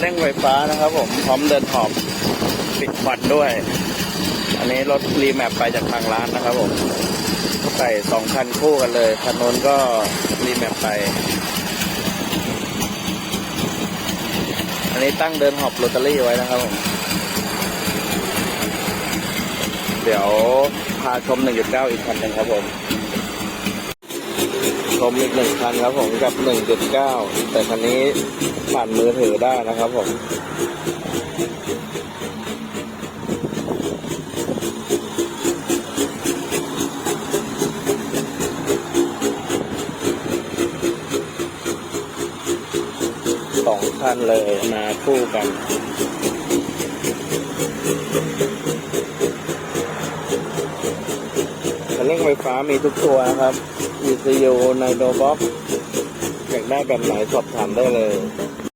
เร่งไฟฟ้านะครับผมพร้อมเดินหอบปิดควันด้วย อันนี้รถรีแมปไปจากทางร้านนะครับผมใส่สองคันคู่กันเลยคันโน้นก็รีแมปไป อันนี้ตั้งเดินหอบโรตารี่ไว้นะครับผมเดี๋ยวพาชม 1.9 อีกคันหนึ่งครับผม ชมอีกหนึ่งคันครับผมกับ1.9แต่คันนี้ผ่านมือถือได้นะครับผมสองคันเลยมาคู่กัน คันเร่งไฟฟ้ามีทุกตัวนะครับ ECU ในโดบ็อกอยากได้แบบไหนสอบถามได้เลย